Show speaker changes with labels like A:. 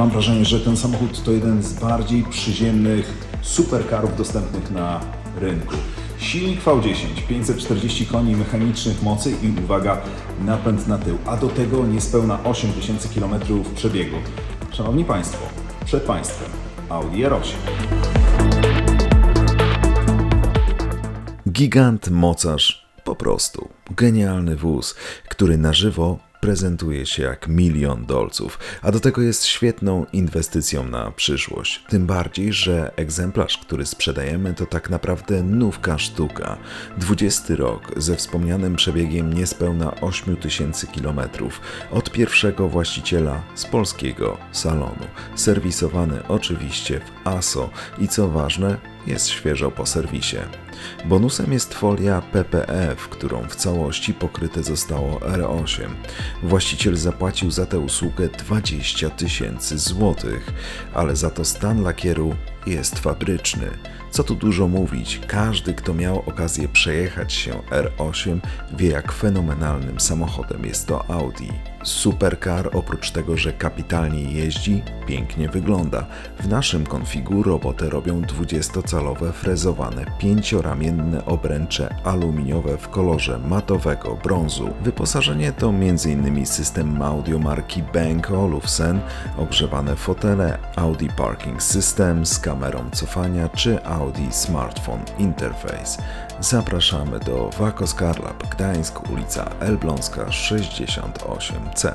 A: Mam wrażenie, że ten samochód to jeden z bardziej przyziemnych supercarów dostępnych na rynku. Silnik V10, 540 koni mechanicznych mocy i uwaga, napęd na tył, a do tego niespełna 8000 km przebiegu. Szanowni Państwo, przed Państwem Audi R8.
B: Gigant mocarz, po prostu. Genialny wóz, który na żywo prezentuje się jak milion dolców, a do tego jest świetną inwestycją na przyszłość. Tym bardziej, że egzemplarz, który sprzedajemy, to tak naprawdę nówka sztuka. 20 rok ze wspomnianym przebiegiem niespełna 8000 km od pierwszego właściciela z polskiego salonu. Serwisowany oczywiście w ASO i co ważne, jest świeżo po serwisie. Bonusem jest folia PPF, którą w całości pokryte zostało R8. Właściciel zapłacił za tę usługę 20 tysięcy złotych, ale za to stan lakieru jest fabryczny. Co tu dużo mówić, każdy, kto miał okazję przejechać się R8, wie jak fenomenalnym samochodem jest to Audi. Supercar oprócz tego, że kapitalnie jeździ, pięknie wygląda. W naszym konfigu robotę robią 20-calowe frezowane pięcioramienne obręcze aluminiowe w kolorze matowego brązu. Wyposażenie to m.in. system audio marki Bang Olufsen, ogrzewane fotele, Audi Parking System z kamerą cofania czy Audi Smartphone Interface. Zapraszamy do Wakos Karlab, Gdańsk, ulica Elbląska 68C.